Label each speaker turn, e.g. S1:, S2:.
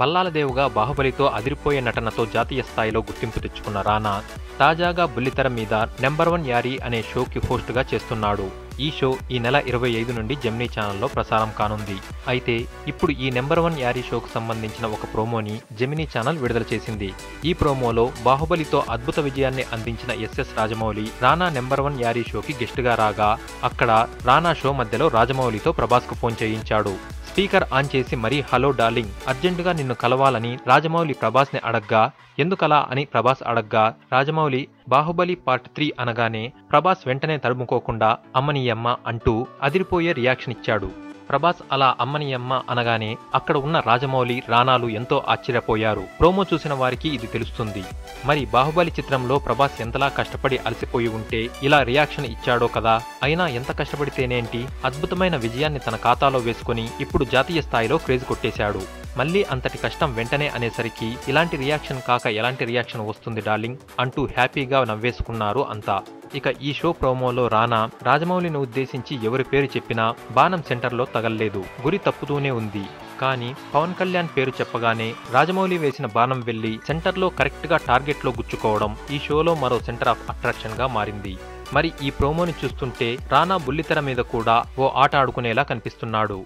S1: బల్లాలదేవుగా బాహుబలితో అదిరిపోయే నటనతో జాతీయ స్థాయిలో గుర్తింపు తెచ్చుకున్న రానా తాజాగా బుల్లితెర మీద నెంబర్ వన్ యారీ అనే షోకి హోస్ట్గా చేస్తున్నాడు. ఈ షో ఈ నెల ఇరవై ఐదు నుండి జెమినీ ఛానల్లో ప్రసారం కానుంది. అయితే ఇప్పుడు ఈ నెంబర్ వన్ యారీ షోకు సంబంధించిన ఒక ప్రోమోని జెమినీ ఛానల్ విడుదల చేసింది. ఈ ప్రోమోలో బాహుబలితో అద్భుత విజయాన్ని అందించిన SS Rajamouli Rana number one Yaari షోకి గెస్ట్గా రాగా అక్కడ రానా షో మధ్యలో రాజమౌళితో ప్రభాస్కు ఫోన్ చేయించాడు. స్పీకర్ ఆన్ చేసి మరీ హలో డార్లింగ్ అర్జెంటుగా నిన్ను కలవాలని రాజమౌళి ప్రభాస్ని అడగ్గా ఎందుకలా అని ప్రభాస్ అడగ్గా రాజమౌళి బాహుబలి పార్ట్ త్రీ అనగానే ప్రభాస్ వెంటనే తడుముకోకుండా అమ్మనీయమ్మ అంటూ అదిరిపోయే రియాక్షన్ ఇచ్చాడు ప్రభాస్ అలా అమ్మనీయమ్మ అనగానే అక్కడ ఉన్న రాజమౌళి రాణాలు ఎంతో ఆశ్చర్యపోయారు. ప్రోమో చూసిన వారికి ఇది తెలుస్తుంది. మరి బాహుబలి చిత్రంలో ప్రభాస్ ఎంతలా కష్టపడి అలసిపోయి ఉంటే ఇలా రియాక్షన్ ఇచ్చాడో కదా? అయినా ఎంత కష్టపడితేనేంటి? అద్భుతమైన విజయాన్ని తన ఖాతాలో వేసుకుని ఇప్పుడు జాతీయ స్థాయిలో క్రేజ్ కొట్టేశాడు. మళ్ళీ అంతటి కష్టం వెంటనే అనేసరికి ఇలాంటి రియాక్షన్ కాక ఎలాంటి రియాక్షన్ వస్తుంది డార్లింగ్ అంటూ హ్యాపీగా నవ్వేసుకున్నారు అంతా. ఇక ఈ షో ప్రోమోలో రానా రాజమౌళిని ఉద్దేశించి ఎవరి పేరు చెప్పినా బాణం సెంటర్లో తగల్లేదు. గురి తప్పుతూనే ఉంది. కానీ పవన్ కళ్యాణ్ పేరు చెప్పగానే రాజమౌళి వేసిన బాణం వెళ్ళి సెంటర్లో కరెక్ట్గా టార్గెట్లో గుచ్చుకోవడం ఈ షోలో మరో సెంటర్ ఆఫ్ అట్రాక్షన్గా మారింది. మరి ఈ ప్రోమోని చూస్తుంటే రానా బుల్లితెర మీద కూడా ఓ ఆట ఆడుకునేలా కనిపిస్తున్నాడు.